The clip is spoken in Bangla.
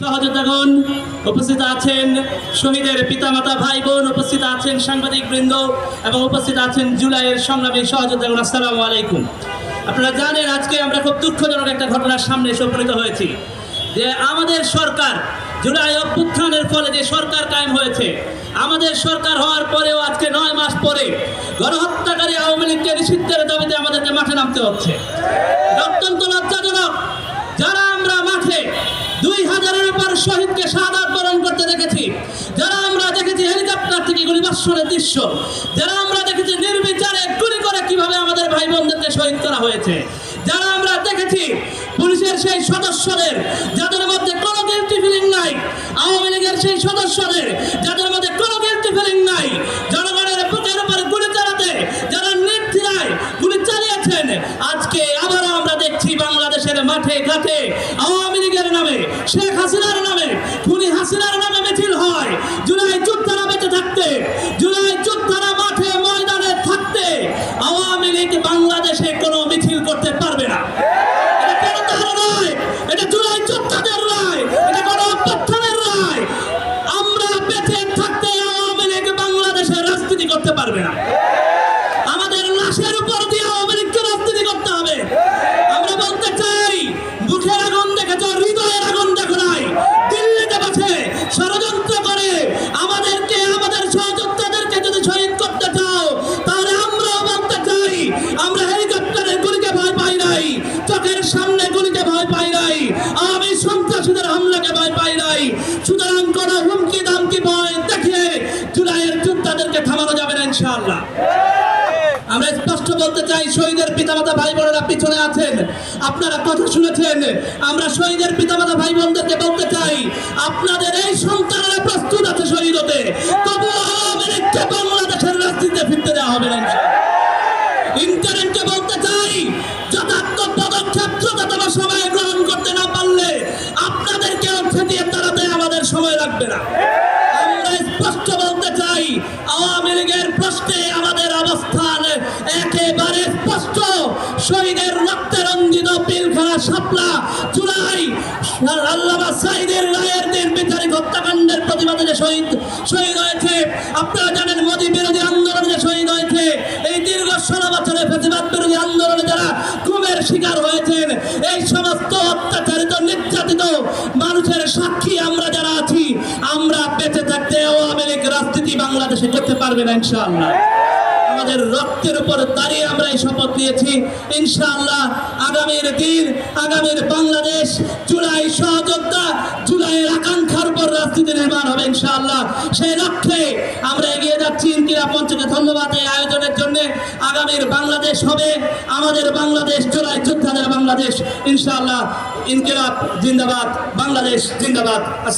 সহযোদ্ধাগণ উপস্থিত আছেন শহীদের পিতামাতা ভাই বোন উপস্থিত আছেন সাংবাদিক বৃন্দ এবং উপস্থিত আছেন জুলাইয়ের সংগ্রামী সহযোদ্ধাগণ। আসসালামু আলাইকুম। আপনারা জানেন আজকে আমরা খুব দুঃখজনক একটা ঘটনার সামনে এসে উপনীত হয়েছি। যে আমাদের সরকার, জুলাই অভ্যুত্থানের ফলে যে সরকার কায়েম হয়েছে, আমাদের সরকার হওয়ার পরেও আজকে নয় মাস পরে গণহত্যাকারী আওয়ামী লীগকে নিষিদ্ধের দাবিতে আমাদেরকে মাঠে নামতে হচ্ছে। অত্যন্ত লজ্জাজনক। যারা আমরা মাঠে দুই হাজারের উপর শহীদকে সাদা বরণ করতে দেখেছি। যারা আমরা দেখেছি হেলিকপ্টার থেকে গুলিবর্ষণের দৃশ্য, যারা আমরা দেখেছি নির্বিচারে গুলি করে কীভাবে আমাদের ভাই বোনদেরকে শহীদ করা হয়েছে, যারা আমরা দেখেছি পুলিশের সেই সদস্যদের, যাদের মধ্যে কোনো গিলটি ফিলিং নাই, আওয়ামী লীগের সেই সদস্যদের, যাদের মধ্যে কোনো গিলটি ফিলিং নাই, জনগণের বুকের উপর গুলি চালাতে, যারা নির্দ্বিধায় গুলি চালিয়েছেন, আজকে আবারও হাসিনার নামে মিছিল হয়। জুলাই যোদ্ধারা বেঁচে থাকতে, জুলাই যোদ্ধারা মাঠে, ময়দানে থাকতে, আওয়ামী লীগ বাংলাদেশে কোনো মিছিল করতে পারবে না। এটা কোনো এটা জুলাই যোদ্ধাদের রায়, এটা কোনো অভ্যুত্থানের রায়। আমরা বেঁচে থাকতে বাংলাদেশের রাজনীতি করতে পারবে না। হামলাকে ভয় পাই নাই। সুতরাং কোনো হুমকি দামকি ভয় দেখে জুলাইয়ের যোদ্ধাদেরকে থামানো যাবে না ইনশাআল্লাহ। আমরা স্পষ্ট বলতে চাই, শহীদের পিতামাতা ভাই বোনেরা পিছনে আছেন। আপনারা কথা শুনেছেন। আমরা শহীদের পিতামাতা ভাই বোনদেরকে বলতে চাই, আপনাদের এই সন্তানেরা প্রস্তুত আছে শহীদ হতে। তবু আওয়ামী লীগকে বাংলাদেশের রাজনীতিতে ফিরতে দেওয়া হবে না ইন্টারনেটকে বলতে চাই দিয়ে তাড়াতে আমাদের সময় লাগবে না। আমরা স্পষ্ট বলতে চাই, আওয়ামী লীগের প্রশ্নে আমাদের অবস্থান একেবারে স্পষ্ট। শহীদের রক্তে রঞ্জিত পিলখানা শাপলা, জুলাই আল্লামা সাইদের রায়ের দিন বিচারিক হত্যাকাণ্ডের প্রতিবাদে যে শহীদ শহীদ হয়েছে। আপনারা জানেন মোদী বিরোধী আন্দোলনে যে শহীদ হয়েছে। এই দীর্ঘ ষোলো বছরের প্রতিবাদ বিরোধী আন্দোলনে যারা খুনের শিকার হয়েছেন, এই সমস্ত অত্যাচারিত, নির্যাতিত সাক্ষী আমরা যারা আছি, আমরা বেঁচে থাকতে আওয়ামী লীগ রাজনীতি বাংলাদেশে করতে পারবে না, ইনশাআল্লাহ। আমাদের রক্তের উপর দাঁড়িয়ে আমরা এই শপথ নিয়েছি, ইনশাআল্লাহ আগামীর দিন, আগামীর বাংলাদেশ জুলাই সহযোদ্ধা, জুলাইয়ের আকাঙ্ক্ষার উপর রাজনীতি নির্মাণ হবে, ইনশাআল্লাহ। সেই লক্ষ্যে আমরা এগিয়ে মঞ্চকে ধন্যবাদ এই আয়োজনের জন্য। আগামীর বাংলাদেশ হবে। আমাদের বাংলাদেশ চোরাই যোদ্ধাদের বাংলাদেশ। ইনশাআল্লাহ, ইনকিলাব, জিন্দাবাদ, বাংলাদেশ জিন্দাবাদ।